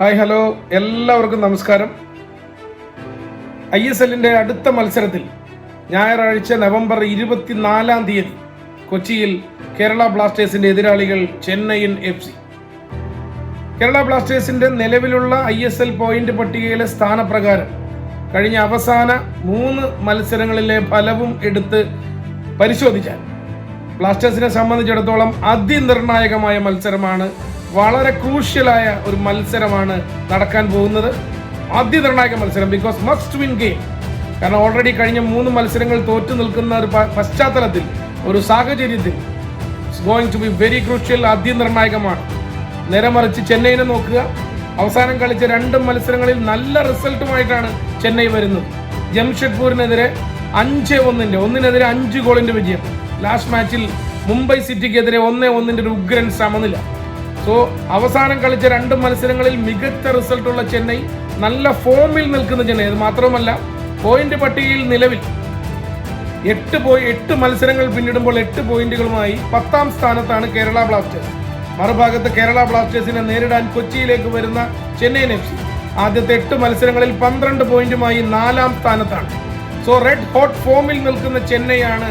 Hi hello. എല്ലാവർക്കും നമസ്കാരം. I S എല്ലിന്റെ അടുത്ത മത്സരത്തിൽ ഞായറാഴ്ച നവംബർ ഇരുപത്തിനാലാം തീയതി കൊച്ചിയിൽ കേരള ബ്ലാസ്റ്റേഴ്സിന്റെ എതിരാളികൾ ചെന്നൈയിൻ എഫ് സി. കേരള ബ്ലാസ്റ്റേഴ്സിന്റെ നിലവിലുള്ള ഐ എസ് എൽ പോയിന്റ് പട്ടികയിലെ സ്ഥാനപ്രകാരം കഴിഞ്ഞ അവസാന മൂന്ന് മത്സരങ്ങളിലെ ഫലവും എടുത്ത് പരിശോധിച്ചാൽ ബ്ലാസ്റ്റേഴ്സിനെ സംബന്ധിച്ചിടത്തോളം അതിനിർണായകമായ മത്സരമാണ് വളരെ ക്രൂഷ്യലായ ഒരു മത്സരമാണ് നടക്കാൻ പോകുന്നത്. ആദ്യ നിർണായക മത്സരം ബിക്കോസ് മസ്റ്റ് വിൻ ഗെയിം കാരണം ഓൾറെഡി കഴിഞ്ഞ മൂന്ന് മത്സരങ്ങൾ തോറ്റു നിൽക്കുന്ന ഒരു പശ്ചാത്തലത്തിൽ ഒരു സാഹചര്യത്തിൽ it's going to be very crucial അതിനിർണായകമാണ് നേരെ മറിച്ച് ചെന്നൈനെ നോക്കുക. അവസാനം കളിച്ച രണ്ട് മത്സരങ്ങളിൽ നല്ല റിസൾട്ടുമായിട്ടാണ് ചെന്നൈ വരുന്നത്. ജംഷഡ്പൂരിനെതിരെ അഞ്ച് ഒന്നിന്റെ ഒന്നിനെതിരെ അഞ്ച് ഗോളിന്റെ വിജയം. ലാസ്റ്റ് മാച്ചിൽ മുംബൈ സിറ്റിക്കെതിരെ ഒന്നേ ഒന്നിന്റെ ഒരു ഉഗ്രൻ സമനില. സോ അവസാനം കളിച്ച രണ്ട് മത്സരങ്ങളിൽ മികച്ച റിസൾട്ടുള്ള ചെന്നൈ നല്ല ഫോമിൽ നിൽക്കുന്ന ചെന്നൈ. അത് മാത്രമല്ല പോയിന്റ് പട്ടികയിൽ നിലവിൽ എട്ട് പോയി എട്ട് മത്സരങ്ങൾ പിന്നിടുമ്പോൾ എട്ട് പോയിന്റുകളുമായി പത്താം സ്ഥാനത്താണ് കേരള ബ്ലാസ്റ്റേഴ്സ്. മറുഭാഗത്ത് കേരള ബ്ലാസ്റ്റേഴ്സിനെ നേരിടാൻ കൊച്ചിയിലേക്ക് വരുന്ന ചെന്നൈയിൻ എഫ് സി. ആദ്യത്തെ എട്ട് മത്സരങ്ങളിൽ പന്ത്രണ്ട് പോയിന്റുമായി നാലാം സ്ഥാനത്താണ്. സോ റെഡ് ഹോട്ട് ഫോമിൽ നിൽക്കുന്ന ചെന്നൈയാണ്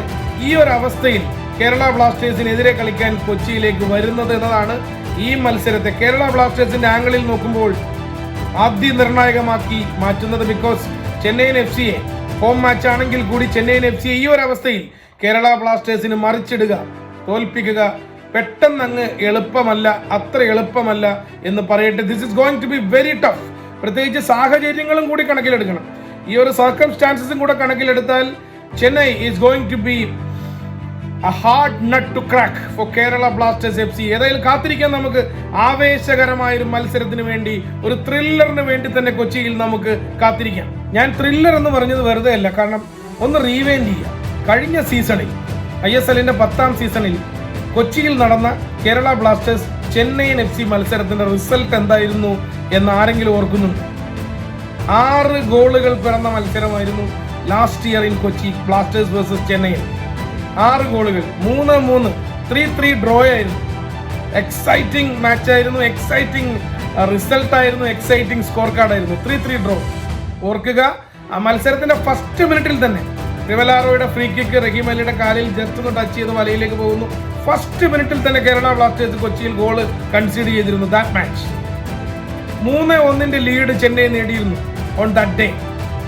ഈ ഒരു അവസ്ഥയിൽ കേരള ബ്ലാസ്റ്റേഴ്സിനെതിരെ കളിക്കാൻ കൊച്ചിയിലേക്ക് വരുന്നത് എന്നതാണ് ഈ മത്സരത്തെ കേരള ബ്ലാസ്റ്റേഴ്സിന്റെ ആംഗിളിൽ നോക്കുമ്പോൾ അതിനിർണായകമാക്കി മാറ്റുന്നത് ബിക്കോസ് ചെന്നൈയിൻ എഫ് സിയെ ഹോം മാച്ച് ആണെങ്കിൽ കൂടി ചെന്നൈയിൻ എഫ് സിയെ ഈ ഒരു അവസ്ഥയിൽ കേരള ബ്ലാസ്റ്റേഴ്സിന് മറിച്ചിടുക തോൽപ്പിക്കുക പെട്ടെന്ന് അങ്ങ് എളുപ്പമല്ല അത്ര എളുപ്പമല്ല എന്ന് പറയട്ടെ. This is going to be very tough പ്രത്യേകിച്ച് സാഹചര്യങ്ങളും കൂടി കണക്കിലെടുക്കണം. ഈ ഒരു സർക്കംസ്റ്റാൻസസും കൂടെ കണക്കിലെടുത്താൽ Chennai is going to be a hard nut to crack for Kerala Blasters F C ഏതായാലും കാത്തിരിക്കാൻ നമുക്ക്. ആവേശകരമായ ഒരു മത്സരത്തിന് വേണ്ടി ഒരു ത്രില്ലറിന് വേണ്ടി തന്നെ കൊച്ചിയിൽ നമുക്ക് കാത്തിരിക്കാം. ഞാൻ ത്രില്ലർ എന്ന് പറഞ്ഞത് വെറുതെ അല്ല കാരണം ഒന്ന് റീവൈൻഡ് ചെയ്യാം കഴിഞ്ഞ സീസണിൽ ഐ എസ് എല്ലിന്റെ പത്താം സീസണിൽ കൊച്ചിയിൽ നടന്ന Kerala Blasters Chennaiyin F C മത്സരത്തിന്റെ റിസൾട്ട് എന്തായിരുന്നു എന്ന് ആരെങ്കിലും ഓർക്കുന്നുണ്ട്? ആറ് ഗോളുകൾ പിറന്ന മത്സരമായിരുന്നു last year in Kochi Blasters versus ചെന്നൈയിൽ ആറ് ഗോളുകൾ. മൂന്ന് മൂന്ന്. ത്രീ ത്രീ ഡ്രോ ആയിരുന്നു എക്സൈറ്റിംഗ് മാച്ച് ആയിരുന്നു എക്സൈറ്റിംഗ് റിസൾട്ട് ആയിരുന്നു. എക്സൈറ്റിംഗ് സ്കോർ കാർഡ് ആയിരുന്നു. ത്രീ ത്രീ ഡ്രോ ഓർക്കുക ആ മത്സരത്തിന്റെ ഫസ്റ്റ് മിനിറ്റിൽ തന്നെ റിവലാറോയുടെ ഫ്രീ കിക്ക് റഹീം അലിയുടെ കാലിൽ ജസ്റ്റ് ഒന്ന് ടച്ച് ചെയ്ത് വലയിലേക്ക് പോകുന്നു. ഫസ്റ്റ് മിനിറ്റിൽ തന്നെ കേരള ബ്ലാസ്റ്റേഴ്സ് കൊച്ചിയിൽ ഗോൾ കൺസീഡ് ചെയ്തിരുന്നു ദാറ്റ് മാച്ച് മൂന്ന് ഒന്നിന്റെ ലീഡ് ചെന്നൈ നേടിയിരുന്നു ഓൺ ദാറ്റ് ഡേ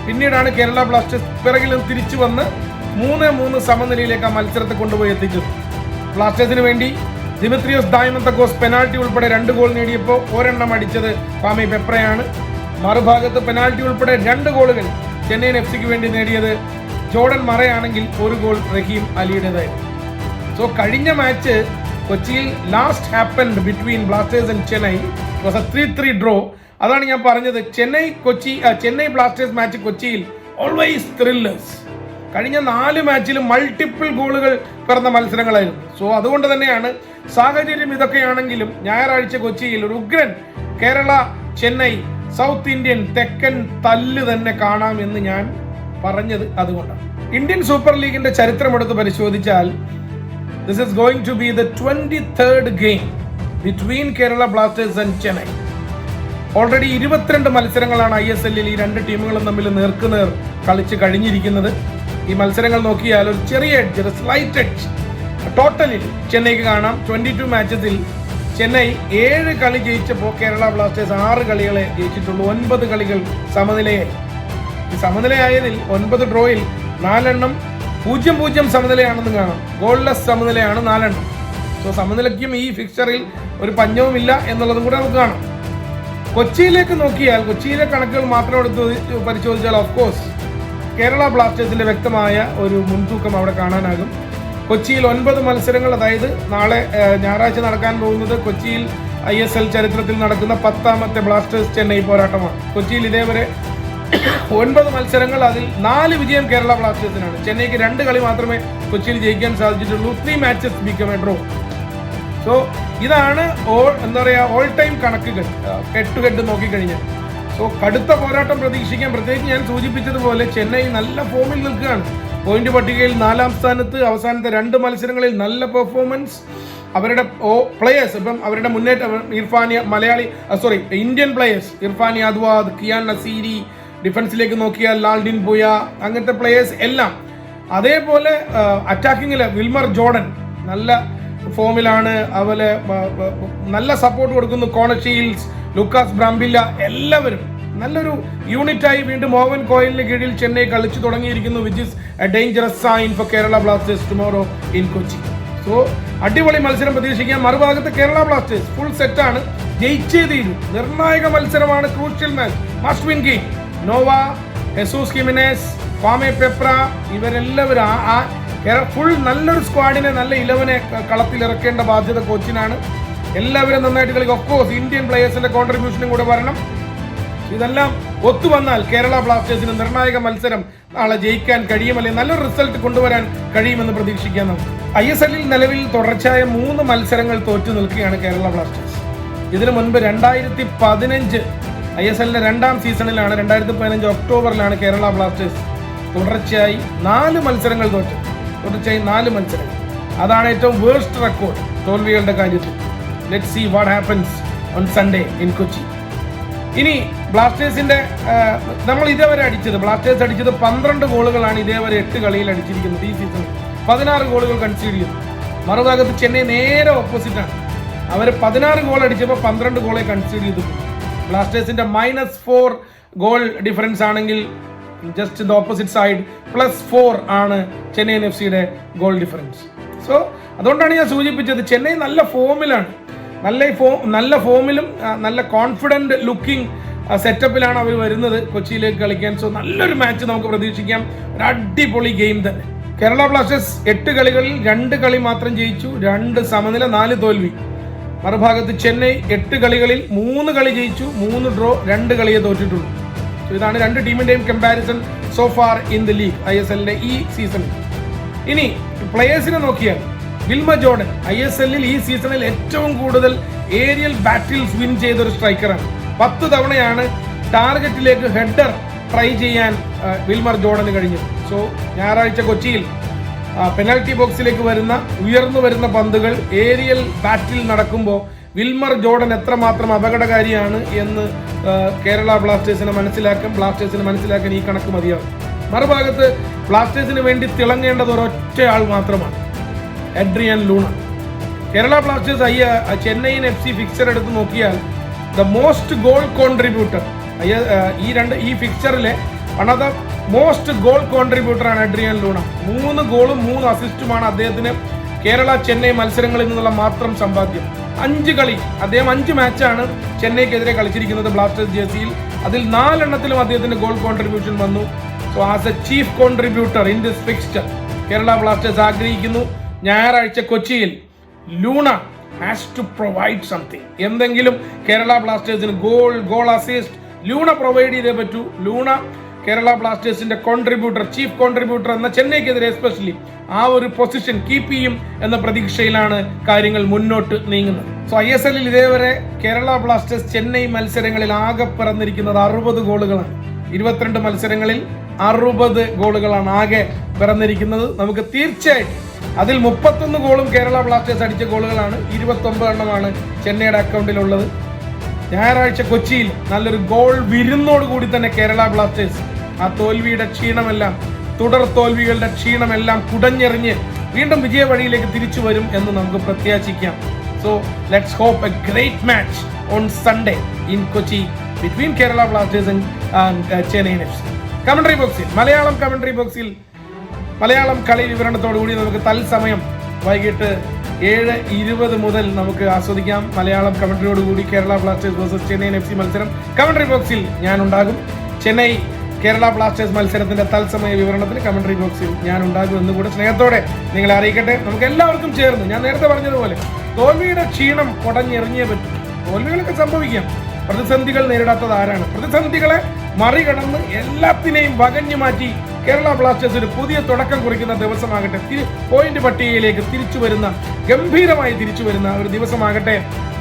പിന്നീടാണ് കേരള ബ്ലാസ്റ്റേഴ്സ് പിറകിൽ നിന്ന് തിരിച്ചു വന്ന് മൂന്ന് മൂന്ന് സമനിലയിലേക്ക് ആ മത്സരത്തെ കൊണ്ടുപോയി എത്തിച്ചത് ബ്ലാസ്റ്റേഴ്സിന് വേണ്ടി ദിമിത്രിയോസ് ദായ്മന്തക്കോസ് പെനാൾട്ടി ഉൾപ്പെടെ രണ്ട് ഗോൾ നേടിയപ്പോൾ ഒരെണ്ണം അടിച്ചത് പാമി പെപ്രയാണ്. മറുഭാഗത്ത് പെനാൾട്ടി ഉൾപ്പെടെ രണ്ട് ഗോളുകൾ ചെന്നൈയിൻ എഫ് സിക്ക് വേണ്ടി നേടിയത് ജോർഡൻ മറയാണെങ്കിൽ ഒരു ഗോൾ റഹീം അലിയുടേതായിരുന്നു സോ കഴിഞ്ഞ മാച്ച് കൊച്ചിയിൽ last happened between Blasters and Chennai was a three three draw അതാണ് ഞാൻ പറഞ്ഞത്. ചെന്നൈ കൊച്ചി ചെന്നൈ ബ്ലാസ്റ്റേഴ്സ് മാച്ച് കൊച്ചിയിൽ ഓൾവേസ് ത്രില്ലേഴ്സ് കഴിഞ്ഞ നാല് മാച്ചിലും മൾട്ടിപ്പിൾ ഗോളുകൾ പിറന്ന മത്സരങ്ങളായിരുന്നു. സോ അതുകൊണ്ട് തന്നെയാണ് സാഹചര്യം ഇതൊക്കെയാണെങ്കിലും ഞായറാഴ്ച കൊച്ചിയിൽ ഒരു ഉഗ്രൻ കേരള ചെന്നൈ സൗത്ത് ഇന്ത്യൻ തെക്കൻ തല്ല് തന്നെ കാണാം എന്ന് ഞാൻ പറഞ്ഞത് അതുകൊണ്ടാണ്. ഇന്ത്യൻ സൂപ്പർ ലീഗിന്റെ ചരിത്രം എടുത്ത് പരിശോധിച്ചാൽ this is going to be the twenty third game between Kerala Blasters and Chennai already ഇരുപത്തിരണ്ട് മത്സരങ്ങളാണ് ഐ എസ് എല്ലിൽ ഈ രണ്ട് ടീമുകളും തമ്മിൽ നേർക്കുനേർ കളിച്ച് കഴിഞ്ഞിരിക്കുന്നത്. ഈ മത്സരങ്ങൾ നോക്കിയാൽ ഒരു ചെറിയ എഡ്ജ് ഒരു സ്ലൈറ്റ് എഡ്ജ് ടോട്ടലിൽ ചെന്നൈക്ക് കാണാം. ട്വന്റി ടു മാച്ചസിൽ ചെന്നൈ ഏഴ് കളി ജയിച്ചപ്പോൾ കേരള ബ്ലാസ്റ്റേഴ്സ് ആറ് കളികളെ ജയിച്ചിട്ടുള്ളൂ. ഒൻപത് കളികൾ സമനിലയായി. ഈ സമനിലയായതിൽ ഒൻപത് ഡ്രോയിൽ നാലെണ്ണം പൂജ്യം പൂജ്യം സമനിലയാണെന്ന് കാണാം. ഗോൾലെസ് സമനിലയാണ് നാലെണ്ണം. സോ സമനിലയ്ക്കും ഈ ഫിക്സറിൽ ഒരു പഞ്ഞവുമില്ല എന്നുള്ളതും കൂടെ നമുക്ക് കാണാം. കൊച്ചിയിലേക്ക് നോക്കിയാൽ കൊച്ചിയിലെ കണക്കുകൾ മാത്രം എടുത്ത് പരിശോധിച്ചാൽ ഓഫ് കോഴ്സ് കേരള ബ്ലാസ്റ്റേഴ്സിന്റെ വ്യക്തമായ ഒരു മുൻതൂക്കം അവിടെ കാണാനാകും. കൊച്ചിയിൽ ഒൻപത് മത്സരങ്ങൾ അതായത് നാളെ ഞായറാഴ്ച നടക്കാൻ പോകുന്നത് കൊച്ചിയിൽ ഐ എസ് എൽ ചരിത്രത്തിൽ നടക്കുന്ന പത്താമത്തെ ബ്ലാസ്റ്റേഴ്സ് ചെന്നൈ പോരാട്ടമാണ്. കൊച്ചിയിൽ ഇതേവരെ ഒൻപത് മത്സരങ്ങൾ അതിൽ നാല് വിജയം കേരള ബ്ലാസ്റ്റേഴ്സിനാണ്. ചെന്നൈക്ക് രണ്ട് കളി മാത്രമേ കൊച്ചിയിൽ ജയിക്കാൻ സാധിച്ചിട്ടുള്ളൂ. Three matches become a draw so ഇതാണ് ഓൾ എന്താ പറയുക ഓൾ ടൈം കണക്കുകൾ. ഹെഡ് ഹെഡ് നോക്കിക്കഴിഞ്ഞാൽ. സോ കടുത്ത പോരാട്ടം പ്രതീക്ഷിക്കാൻ പ്രത്യേകിച്ച് ഞാൻ സൂചിപ്പിച്ചതുപോലെ ചെന്നൈ നല്ല ഫോമിൽ നിൽക്കുകയാണ്. പോയിന്റ് പട്ടികയിൽ നാലാം സ്ഥാനത്ത് അവസാനത്തെ രണ്ട് മത്സരങ്ങളിൽ നല്ല പെർഫോമൻസ് അവരുടെ ഓ പ്ലേയേഴ്സ് ഇപ്പം അവരുടെ മുന്നേറ്റം ഇർഫാനിയ മലയാളി സോറി ഇന്ത്യൻ പ്ലേയേഴ്സ് ഇർഫാനി അദ്വാദ് കിയാൻ നസീരി ഡിഫൻസിലേക്ക് നോക്കിയാൽ ലാൽഡിൻ ബുയ അങ്ങനത്തെ പ്ലേയേഴ്സ് എല്ലാം. അതേപോലെ അറ്റാക്കിങ്ങിൽ വിൽമർ ജോർഡൻ നല്ല ഫോമിലാണ് അതുപോലെ നല്ല സപ്പോർട്ട് കൊടുക്കുന്നു കോണഷീൽസ് ലുക്കാസ് ബ്രാംബില്ല എല്ലാവരും. നല്ലൊരു യൂണിറ്റായി വീണ്ടും മോഹൻ കോയിലിന് കീഴിൽ ചെന്നൈ കളിച്ചു തുടങ്ങിയിരിക്കുന്നു which is a dangerous sign for Kerala Blasters tomorrow in Kochi so അടിപൊളി മത്സരം പ്രതീക്ഷിക്കാം. മറുഭാഗത്ത് കേരള ബ്ലാസ്റ്റേഴ്സ് ഫുൾ സെറ്റാണ് ജയിച്ചേ തീരും. നിർണായക മത്സരമാണ് crucial match must win game Noah Jesus Jimenez ഫാമെ Peprah ഇവരെല്ലാവരും ആ ഫുൾ നല്ലൊരു സ്ക്വാഡിനെ നല്ല ഇലവനെ കളത്തിൽ ഇറക്കേണ്ട ബാധ്യത കോച്ചിനാണ്. എല്ലാവരും നന്നായിട്ട് കളിക്കും. ഒക്കോസ് ഇന്ത്യൻ പ്ലേയേഴ്സിന്റെ കോൺട്രിബ്യൂഷനും കൂടെ വരണം. ഇതെല്ലാം ഒത്തു വന്നാൽ കേരള ബ്ലാസ്റ്റേഴ്സിന് നിർണായക മത്സരം നാളെ ജയിക്കാൻ കഴിയുമല്ലേ നല്ലൊരു റിസൾട്ട് കൊണ്ടുവരാൻ കഴിയുമെന്ന് പ്രതീക്ഷിക്കാം നമുക്ക്. ഐ എസ് എല്ലിൽ നിലവിൽ തുടർച്ചയായ മൂന്ന് മത്സരങ്ങൾ തോറ്റു നിൽക്കുകയാണ് കേരള ബ്ലാസ്റ്റേഴ്സ്. ഇതിനു മുൻപ് രണ്ടായിരത്തി പതിനഞ്ച് ഐ എസ് എല്ലിന്റെ രണ്ടാം സീസണിലാണ് രണ്ടായിരത്തി പതിനഞ്ച് ഒക്ടോബറിലാണ് കേരള ബ്ലാസ്റ്റേഴ്സ് തുടർച്ചയായി നാല് മത്സരങ്ങൾ തോറ്റു തുടർച്ചയായി നാല് മത്സരങ്ങൾ. അതാണ് ഏറ്റവും വേഴ്സ്റ്റ് റെക്കോർഡ് തോൽവികളുടെ കാര്യത്തിൽ. Let see what happens on Sunday in Kochi ഇനി ബ്ലാസ്റ്റേഴ്സിന്റെ നമ്മൾ ഇതേവരെ അടിച്ചത് ബ്ലാസ്റ്റേഴ്സ് അടിച്ചത് പന്ത്രണ്ട് ഗോളുകളാണ് ഇതേവരെ എട്ട് കളിയിൽ അടിച്ചിരിക്കുന്നത് ഈ സീസൺ പതിനാറ് ഗോളുകൾ കൺസീഡ് ചെയ്തു. മറുഭാഗത്ത് ചെന്നൈ നേരെ ഓപ്പോസിറ്റ് ആണ്. അവർ പതിനാറ് ഗോൾ അടിച്ചപ്പോൾ പന്ത്രണ്ട് ഗോളെ കൺസീഡ് ചെയ്തു. ബ്ലാസ്റ്റേഴ്സിന്റെ മൈനസ് ഫോർ ഗോൾ ഡിഫറൻസ് ആണെങ്കിൽ just the opposite side plus four ആണ് ചെന്നൈയിൻ എഫ് സിയുടെ ഗോൾ ഡിഫറൻസ് സോ അതുകൊണ്ടാണ് ഞാൻ സൂചിപ്പിച്ചത് ചെന്നൈ നല്ല ഫോമിലാണ് നല്ല ഫോ നല്ല ഫോമിലും നല്ല കോൺഫിഡന്റ് ലുക്കിംഗ് സെറ്റപ്പിലാണ് അവർ വരുന്നത് കൊച്ചിയിലേക്ക് കളിക്കാൻ. സോ നല്ലൊരു മാച്ച് നമുക്ക് പ്രതീക്ഷിക്കാം. ഒരു അടിപൊളി ഗെയിം തന്നെ. കേരള ബ്ലാസ്റ്റേഴ്സ് എട്ട് കളികളിൽ രണ്ട് കളി മാത്രം ജയിച്ചു. രണ്ട് സമനില നാല് തോൽവി. മറുഭാഗത്ത് ചെന്നൈ എട്ട് കളികളിൽ മൂന്ന് കളി ജയിച്ചു. മൂന്ന് ഡ്രോ രണ്ട് കളിയെ തോറ്റിട്ടുള്ളൂ. So ഇതാണ് രണ്ട് ടീമിന്റെയും comparison so far in the league I S എല്ലിന്റെ ഈ സീസണിൽ ഇനി പ്ലേയേഴ്സിനെ നോക്കിയാൽ വിൽമ ജോർഡൻ ഐ എസ് എല്ലിൽ ഈ സീസണിൽ ഏറ്റവും കൂടുതൽ ഏരിയൽ ബാറ്റിൽസ് വിൻ ചെയ്ത ഒരു സ്ട്രൈക്കറാണ് പത്ത് തവണയാണ് ടാർഗറ്റിലേക്ക് ഹെഡർ ട്രൈ ചെയ്യാൻ വിൽമർ ജോർഡന് കഴിഞ്ഞത്. സോ ഞായറാഴ്ച കൊച്ചിയിൽ പെനാൽറ്റി ബോക്സിലേക്ക് വരുന്ന ഉയർന്നു വരുന്ന പന്തുകൾ ഏരിയൽ ബാറ്റിൽ നടക്കുമ്പോൾ വിൽമർ ജോർഡൻ എത്രമാത്രം അപകടകാരിയാണ് എന്ന് കേരള ബ്ലാസ്റ്റേഴ്സിനെ മനസ്സിലാക്കാൻ ബ്ലാസ്റ്റേഴ്സിനെ മനസ്സിലാക്കാൻ ഈ കണക്ക് മതിയാവും. മറുഭാഗത്ത് ബ്ലാസ്റ്റേഴ്സിന് വേണ്ടി തിളങ്ങേണ്ടത് ഒരൊറ്റ ആൾ മാത്രമാണ് എഡ്രിയൻ ലൂണ. കേരള ബ്ലാസ്റ്റേഴ്സ് ഐ ചെന്നൈയിൻ എഫ് സി ഫിക്സർ എടുത്ത് നോക്കിയാൽ ദ മോസ്റ്റ് ഗോൾ കോൺട്രിബ്യൂട്ടർ ഈ രണ്ട് ഈ ഫിക്സറിലെ one of the most goal കോൺട്രിബ്യൂട്ടറാണ് Adrian Luna. മൂന്ന് ഗോളും മൂന്ന് അസിസ്റ്റുമാണ് അദ്ദേഹത്തിന് കേരള ചെന്നൈ മത്സരങ്ങളിൽ നിന്നുള്ള മാത്രം സമ്പാദ്യം. അഞ്ച് കളി. അദ്ദേഹം അഞ്ച് മാച്ചാണ് ചെന്നൈക്കെതിരെ കളിച്ചിരിക്കുന്നത് ബ്ലാസ്റ്റേഴ്സ് ജേഴ്സിയിൽ. അതിൽ നാലെണ്ണത്തിലും അദ്ദേഹത്തിന്റെ ഗോൾ കോൺട്രിബ്യൂഷൻ വന്നു. So as a chief contributor in this fixture Kerala Blasters ആഗ്രഹിക്കുന്നു. ഞായറാഴ്ച കൊച്ചിയിൽ Luna has to provide something എന്തെങ്കിലും കേരള ബ്ലാസ്റ്റേഴ്സിന് goal goal assist Luna provide ചെയ്തേ പറ്റൂ. ലൂണ കേരള ബ്ലാസ്റ്റേഴ്സിന്റെ കോൺട്രിബ്യൂട്ടർ ചീഫ് കോൺട്രിബ്യൂട്ടർ എന്ന ചെന്നൈക്കെതിരെ എസ്പെഷ്യലി ആ ഒരു പൊസിഷൻ കീപ്പ് ചെയ്യും എന്ന പ്രതീക്ഷയിലാണ് കാര്യങ്ങൾ മുന്നോട്ട് നീങ്ങുന്നത്. സോ ഐ എസ് എല്ലിൽ ഇതേവരെ കേരള ബ്ലാസ്റ്റേഴ്സ് ചെന്നൈ മത്സരങ്ങളിൽ ആകെ പിറന്നിരിക്കുന്നത് അറുപത് ഗോളുകളാണ്. ഇരുപത്തിരണ്ട് മത്സരങ്ങളിൽ അറുപത് ഗോളുകളാണ് ആകെ പിറന്നിരിക്കുന്നത്. നമുക്ക് തീർച്ചയായിട്ടും അതിൽ മുപ്പത്തൊന്ന് ഗോളും കേരള ബ്ലാസ്റ്റേഴ്സ് അടിച്ച ഗോളുകളാണ്. ഇരുപത്തൊമ്പത് എണ്ണമാണ് ചെന്നൈയുടെ അക്കൗണ്ടിലുള്ളത് ഞായറാഴ്ച കൊച്ചിയിൽ നല്ലൊരു ഗോൾ വിരുന്നോടുകൂടി തന്നെ കേരള ബ്ലാസ്റ്റേഴ്സ് ആ തോൽവിയുടെ ക്ഷീണമെല്ലാം തുടർ തോൽവികളുടെ ക്ഷീണമെല്ലാം കുടഞ്ഞെറിഞ്ഞ് വീണ്ടും വിജയ വഴിയിലേക്ക് തിരിച്ചു വരും എന്ന് നമുക്ക് പ്രത്യാശിക്കാം. So let's hope a great match on Sunday in Kochi between Kerala Blasters Chennai F C commentary ബോക്സിൽ മലയാളം കമന്ററി ബോക്സിൽ മലയാളം കളി വിവരണത്തോടുകൂടി നമുക്ക് തത്സമയം വൈകിട്ട് ഏഴ് ഇരുപത് മുതൽ നമുക്ക് ആസ്വദിക്കാം. Malayalam കമന്ററിയോടുകൂടി Kerala Blasters versus Chennaiyin F C മത്സരം. കമന്ററി ബോക്സിൽ ഞാൻ ഉണ്ടാകും ചെന്നൈ കേരള ബ്ലാസ്റ്റേഴ്സ് മത്സരത്തിന്റെ തത്സമയ വിവരണത്തിന് കമന്ററി ബോക്സിൽ ഞാൻ ഉണ്ടാകും എന്ന് കൂടെ സ്നേഹത്തോടെ നിങ്ങളെ അറിയിക്കട്ടെ. നമുക്ക് എല്ലാവർക്കും ചേർന്ന് ഞാൻ നേരത്തെ പറഞ്ഞതുപോലെ തോൽവിയുടെ ക്ഷീണം കുടഞ്ഞെറിഞ്ഞേ പറ്റും തോൽവികളൊക്കെ സംഭവിക്കാം. പ്രതിസന്ധികൾ നേരിടാത്തത് ആരാണ്? പ്രതിസന്ധികളെ മറികടന്ന് എല്ലാത്തിനെയും വകഞ്ഞു മാറ്റി കേരള ബ്ലാസ്റ്റേഴ്സ് ഒരു പുതിയ തുടക്കം കുറിക്കുന്ന ദിവസമാകട്ടെ. പോയിന്റ് പട്ടികയിലേക്ക് തിരിച്ചു വരുന്ന ഗംഭീരമായി തിരിച്ചു വരുന്ന ഒരു ദിവസമാകട്ടെ.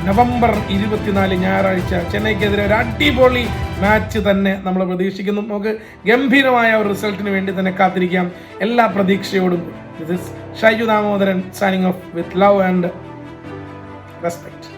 നവംബർ ഇരുപത്തിനാല് ഞായറാഴ്ച ചെന്നൈക്കെതിരെ ഒരു അടിപൊളി മാച്ച് തന്നെ നമ്മൾ പ്രതീക്ഷിക്കുന്നു. നമുക്ക് ഗംഭീരമായ ഒരു റിസൾട്ടിന് വേണ്ടി തന്നെ കാത്തിരിക്കാം. എല്ലാ പ്രതീക്ഷയോടും. This Shaiju Damodaran signing off with love and respect